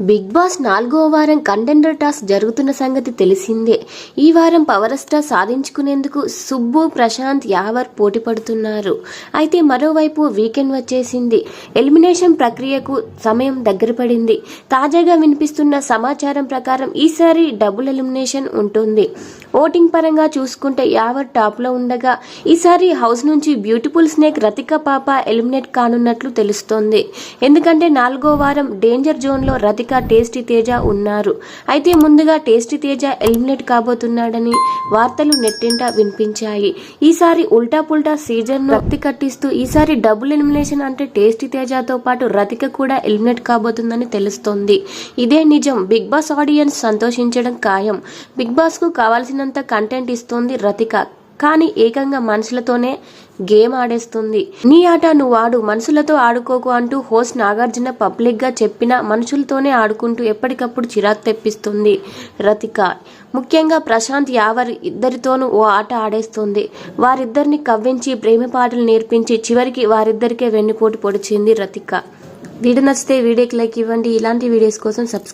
Big boss నాలుగో వారం contender task జరుగుతున్న సంగతి తెలిసిందే. ఈ వారం పవర్ స్టార్ సాధించుకునేందుకు సుబ్బు ప్రశాంత్ యావర్ పోటీ పడుతున్నారు. అయితే మరోవైపు వీకెండ్ వచ్చేసింది. ఎలిమినేషన్ ప్రక్రియకు సమయం దగ్గర పడింది. తాజాగా వినిపిస్తున్న సమాచారం ప్రకారం ఈసారి డబుల్ ఎలిమినేషన్ ఉంటుంది. ఓటింగ్ పరంగా చూసుకుంటే యావర్ టాప్లో ఉండగా ఈసారి హౌస్ నుంచి బ్యూటిఫుల్ స్నేక్ రతిక పాప ఎలిమినేట్ కానున్నట్లు తెలుస్తోంది. ఎందుకంటే నాలుగో వారం డేంజర్ జోన్లో రతిక టేస్టీ తేజ ఉన్నారు. అయితే ముందుగా టేస్టీ తేజ ఎలిమినేట్ కాబోతున్నాడని వార్తలు నెట్టింట వినిపించాయి. ఈసారి ఉల్టా పుల్టా సీజన్ రక్తి కట్టిస్తూ ఈసారి డబుల్ ఎలిమినేషన్ అంటే టేస్టీ తేజతో పాటు రతిక కూడా ఎలిమినేట్ కాబోతుందని తెలుస్తోంది. ఇదే నిజం. బిగ్ బాస్ ఆడియన్స్ సంతోషించడం ఖాయం. బిగ్ బాస్కు కావాల్సినంత కంటెంట్ ఇస్తోంది రతిక. కానీ ఏకంగా మనుషులతోనే గేమ్ ఆడేస్తుంది. నీ ఆట నువ్వు ఆడు మనుషులతో ఆడుకోకు అంటూ హోస్ట్ నాగార్జున పబ్లిక్గా చెప్పిన మనుషులతోనే ఆడుకుంటూ ఎప్పటికప్పుడు చిరాకు తెప్పిస్తుంది రతిక. ముఖ్యంగా ప్రశాంత్ యావర్ ఇద్దరితోనూ ఓ ఆట ఆడేస్తుంది. వారిద్దరిని కవ్వించి ప్రేమ పాటలు నేర్పించి చివరికి వారిద్దరికే వెన్నుపోటు పొడిచింది రతిక. వీడియో నచ్చితే వీడియోకి లైక్ ఇవ్వండి. ఇలాంటి వీడియోస్ కోసం సబ్స్క్రైబ్